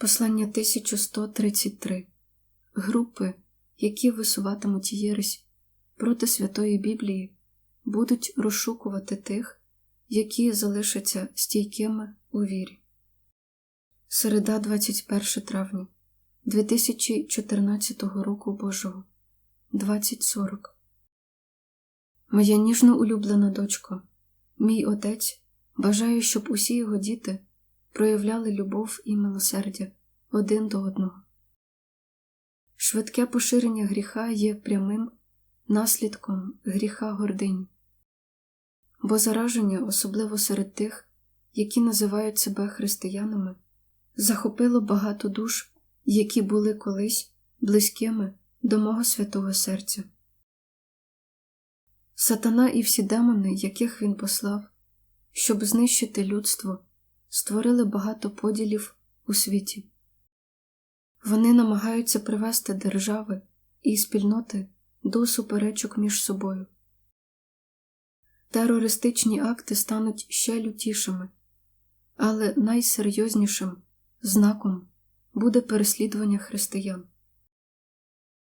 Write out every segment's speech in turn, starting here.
Послання 1133 Групи, які висуватимуть єресь проти Святої Біблії, будуть розшукувати тих, які залишаться стійкими у вірі. Середа 21 травня 2014 року Божого. 20.40 Моя ніжно улюблена дочко, мій отець бажає, щоб усі його діти проявляли любов і милосердя один до одного. Швидке поширення гріха є прямим наслідком гріха гордині, бо зараження, особливо серед тих, які називають себе християнами, захопило багато душ, які були колись близькими до мого святого серця. Сатана і всі демони, яких він послав, щоб знищити людство, створили багато поділів у світі. Вони намагаються привести держави і спільноти до суперечок між собою. Терористичні акти стануть ще лютішими, але найсерйознішим знаком буде переслідування християн.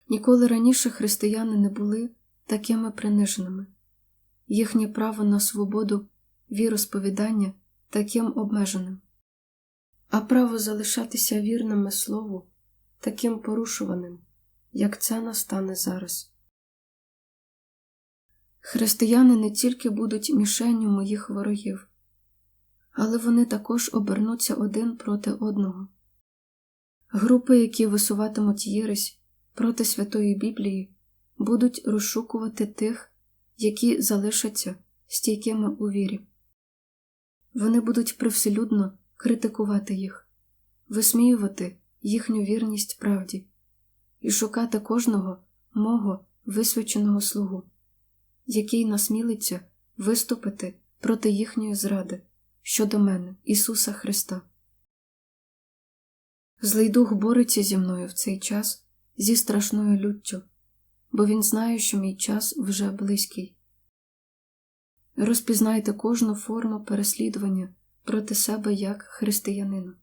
Ніколи раніше християни не були такими приниженими, їхнє право на свободу віросповідання таким обмеженим, а право залишатися вірними слову таким порушуваним, як це настане зараз. Християни не тільки будуть мішенню моїх ворогів, але вони також обернуться один проти одного. Групи, які висуватимуть єресь проти Святої Біблії, будуть розшукувати тих, які залишаться стійкими у вірі. Вони будуть привселюдно критикувати їх, висміювати їхню вірність правді і шукати кожного мого висвяченого слугу, який насмілиться виступити проти їхньої зради щодо мене, Ісуса Христа. Злий дух бореться зі мною в цей час зі страшною люттю, бо він знає, що мій час вже близький. Розпізнайте кожну форму переслідування проти себе як християнина,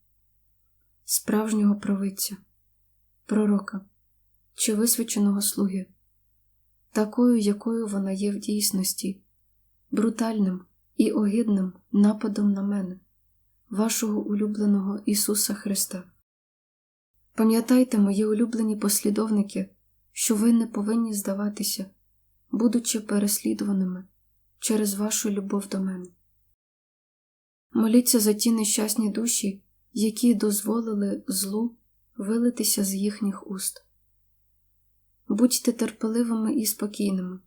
справжнього провидця, пророка чи висвяченого слуги, такою, якою вона є в дійсності, брутальним і огидним нападом на мене, вашого улюбленого Ісуса Христа. Пам'ятайте, мої улюблені послідовники, що ви не повинні здаватися, будучи переслідуваними через вашу любов до мене. Моліться за ті нещасні душі, які дозволили злу вилитися з їхніх уст. Будьте терпеливими і спокійними,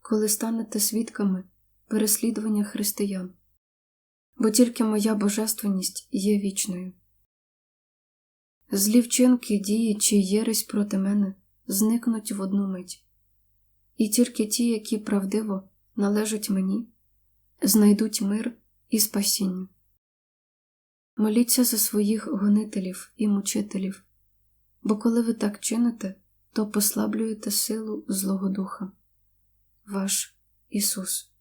коли станете свідками переслідування християн, бо тільки моя божественність є вічною. Злі вчинки дії чи єресь проти мене зникнуть в одну мить, і тільки ті, які правдиво належать мені, знайдуть мир і спасіння. Моліться за своїх гонителів і мучителів, бо коли ви так чините, то послаблюєте силу Злого Духа. Ваш Ісус.